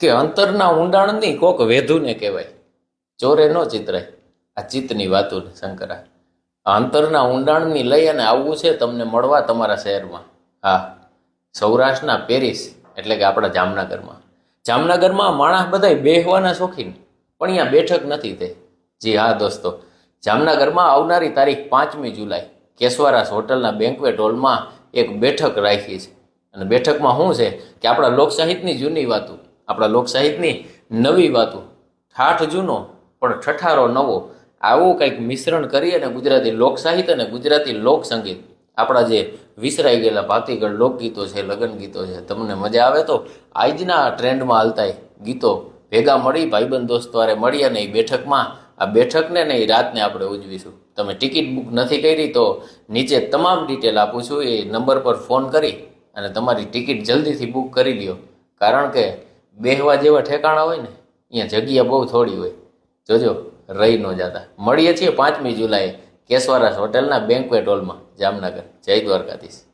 કે અંતરના ઊંડાણની કોક વેધુને કહેવાય. ચોરે ન ચિતરાય આ ચિત્તની વાતો શંકરા. અંતરના ઊંડાણની લઈ અને આવવું છે તમને મળવા તમારા શહેરમાં. હા, સૌરાષ્ટ્રના પેરિસ, એટલે કે આપણા જામનગરમાં. જામનગરમાં માણસ બધાય બેહવાના શોખીન, પણ અહીંયા બેઠક નથી તે જી હા, દોસ્તો. જામનગરમાં આવનારી તારીખ પાંચમી જુલાઈ કેશવારાસ હોટલના બેન્કવેટ હોલમાં એક બેઠક રાખી છે. અને બેઠકમાં શું છે? કે આપણા લોકસાહિત્યની જૂની વાતો. આપણા લોકસાહિત્યની નવી વાતો. ઠાઠ જૂનો, પણ ઠઠારો નવો. આવું કંઈક મિશ્રણ કરી અને ગુજરાતી લોકસાહિત્ય અને ગુજરાતી લોકસંગીત. આપણા જે વિસરાઈ ગયેલા ભાતીગળ લોકગીતો છે લગ્ન ગીતો છે, તમને મજા આવે તો આજના ટ્રેન્ડમાં હાલતા ગીતો ભેગા મળી, ભાઈબંધ દોસ્તવારે મળી અને એ બેઠકમાં, આ બેઠકને ને એ રાતને આપણે ઉજવીશું. તમે ટિકિટ બુક નથી કરી તો નીચે તમામ ડિટેલ આપું છું. એ નંબર પર ફોન કરી અને તમારી ટિકિટ જલ્દીથી બુક કરી લ્યો. કારણ કે બેહવા જેવા ઠેકાણા હોય ને, અહીંયા જગ્યા બહુ થોડી હોય. જોજો, રહી ન જતા. મળીએ છીએ પાંચમી જુલાઈએ કેશવારાસ હોટેલના બેન્કવેટ હોલમાં જામનગર. જય દ્વારકાધીશ.